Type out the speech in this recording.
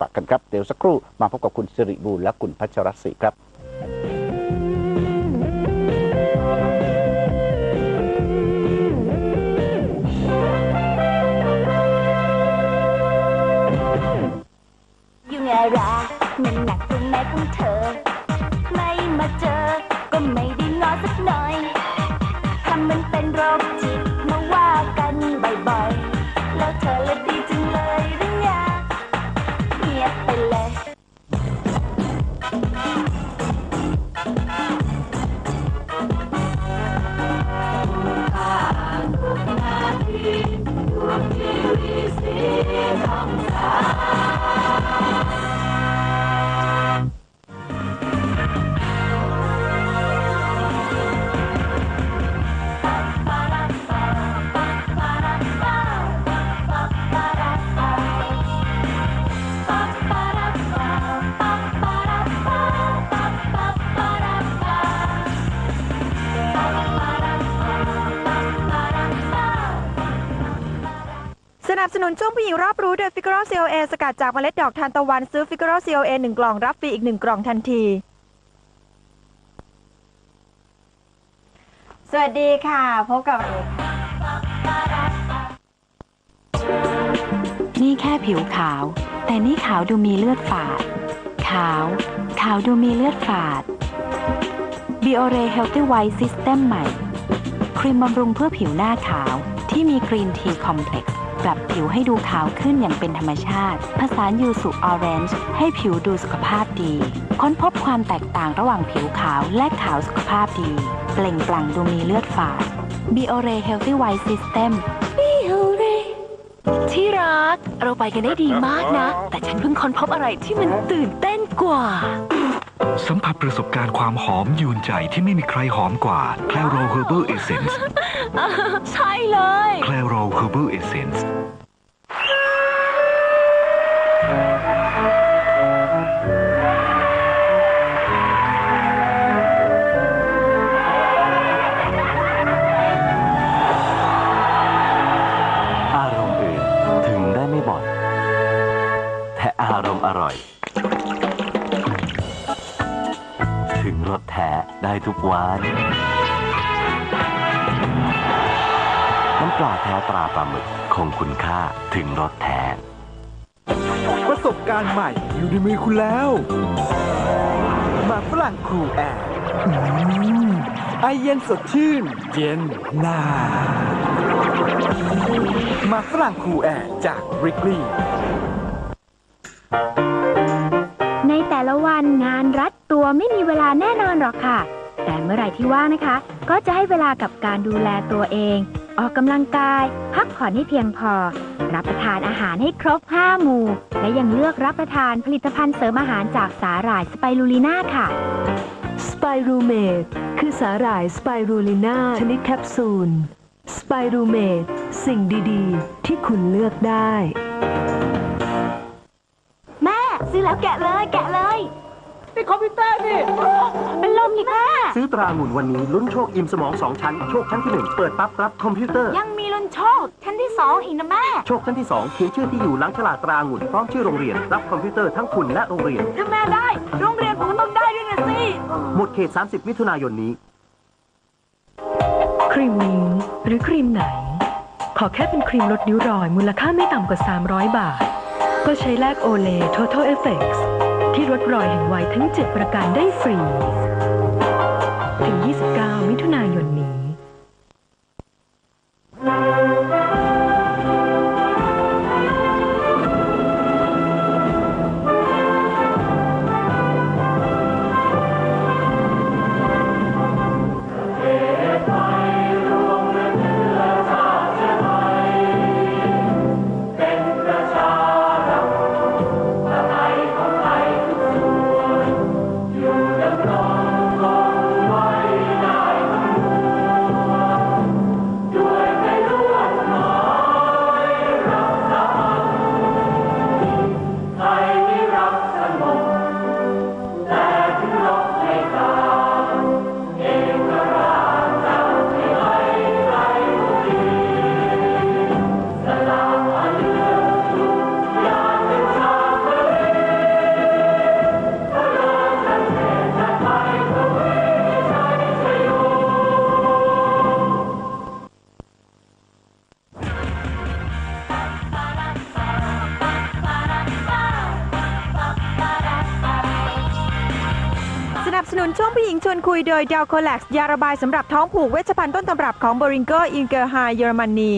ฝากกันครับ เดี๋ยวสักครู่มาพบกับคุณสิริบูลและคุณพัชรศรีครับยู่ไรมันหนักตรงไหนของเธอ สนับสนุนช่วงผู้หญิงรอบรู้โดยฟิก r อ COA สกัดจากเมล็ดดอกทานตะวันซื้อฟิก r อ COA 1กล่องรับฟรีอีก1กล่องทันที สวัสดีค่ะ พบกับ นี่แค่ผิวขาว แต่นี่ขาวดูมีเลือดฝาด ขาว ขาวดูมีเลือดฝาด Biore Healthy White System ใหม่ ครีมบำรุงเพื่อผิวหน้าขาวที่มีกรีนทีคอมเพล็กซ์ ปรับผิวให้ดูขาวขึ้นอย่างเป็นธรรมชาติ ผสานยูสุออเรนจ์ให้ผิวดูสุขภาพดี ค้นพบความแตกต่างระหว่างผิวขาวและขาวสุขภาพดี เปล่งปลั่งดูมีเลือดฝาด Biore Healthy White System Biore ที่รัก เราไปกันได้ดีมากนะ แต่ฉันเพิ่งค้นพบอะไรที่มันตื่นเต้นกว่า สัมผัสประสบการณ์ความหอมยูนใจที่ไม่มีใครหอมกว่า c l a r o Herbal Essence ใช่เลย c l a r o Herbal Essence อารมณ์อื่นถึงได้ไม่บ่อยแต่อารมณ์อร่อย ถึงรสแท้ได้ทุกวัน น้ำปลาแท้ตราปลาหมึกคงคุณค่าถึงรสแท้ประสบการณ์ใหม่อยู่ในมือคุณแล้วหมากฝรั่งครูแอร์อืมไอเย็นสดชื่น เย็นนานหมากฝรั่งครูแอร์จากริกลี่ในแต่ละวันงานรัดตัวไม่มีเวลาแน่นอนหรอกค่ะ แต่เมื่อไหร่ที่ว่างนะคะ ก็จะให้เวลากับการดูแลตัวเอง ออกกำลังกาย พักผ่อนให้เพียงพอ รับประทานอาหารให้ครบ 5 หมู่ และยังเลือกรับประทานผลิตภัณฑ์เสริมอาหารจากสาหร่ายสไปรูลิน่าค่ะ สไปรูเมดคือสาหร่ายสไปรูลิน่าชนิดแคปซูล สไปรูเมดสิ่งดีๆ ที่คุณเลือกได้ แม่ ซื้อแล้วแกะเลยแกะเลยเป็นคอมพิวเตอร์นี่ ตราหมุนวันนี้ลุ้นโชคอิ่มสมอง2ชั้น โชคชั้นที่1เปิดปั๊บรับคอมพิวเตอร์ ยังมีลุ้นโชคชั้นที่สองอีกนะแม่ โชคชั้นที่2เขียนชื่อที่อยู่หลังฉลากตราหมุนพร้อมชื่อโรงเรียน รับคอมพิวเตอร์ทั้งคุณและโรงเรียน ถ้าแม่ได้ โรงเรียนผมก็ต้องได้ด้วยนะสิหมดเขต 30 มิถุนายนนี้ ครีมวิงหรือครีมไหน ขอแค่เป็นครีมลดริ้วรอย มูลค่าไม่ต่ำกว่า 300 บาท ก็ใช้แลกโอเล Total Effects ที่ลดรอยแห่งวัยทั้ง 7 ประการได้ฟรี สนุนช่วงผู้หญิงชวนคุยโดยดาวโคลักยาระบายสำหรับท้องผูกเวชภัณฑ์ต้นตำรับของบริงเกอร์อินเกอร์ไฮเยอรมนี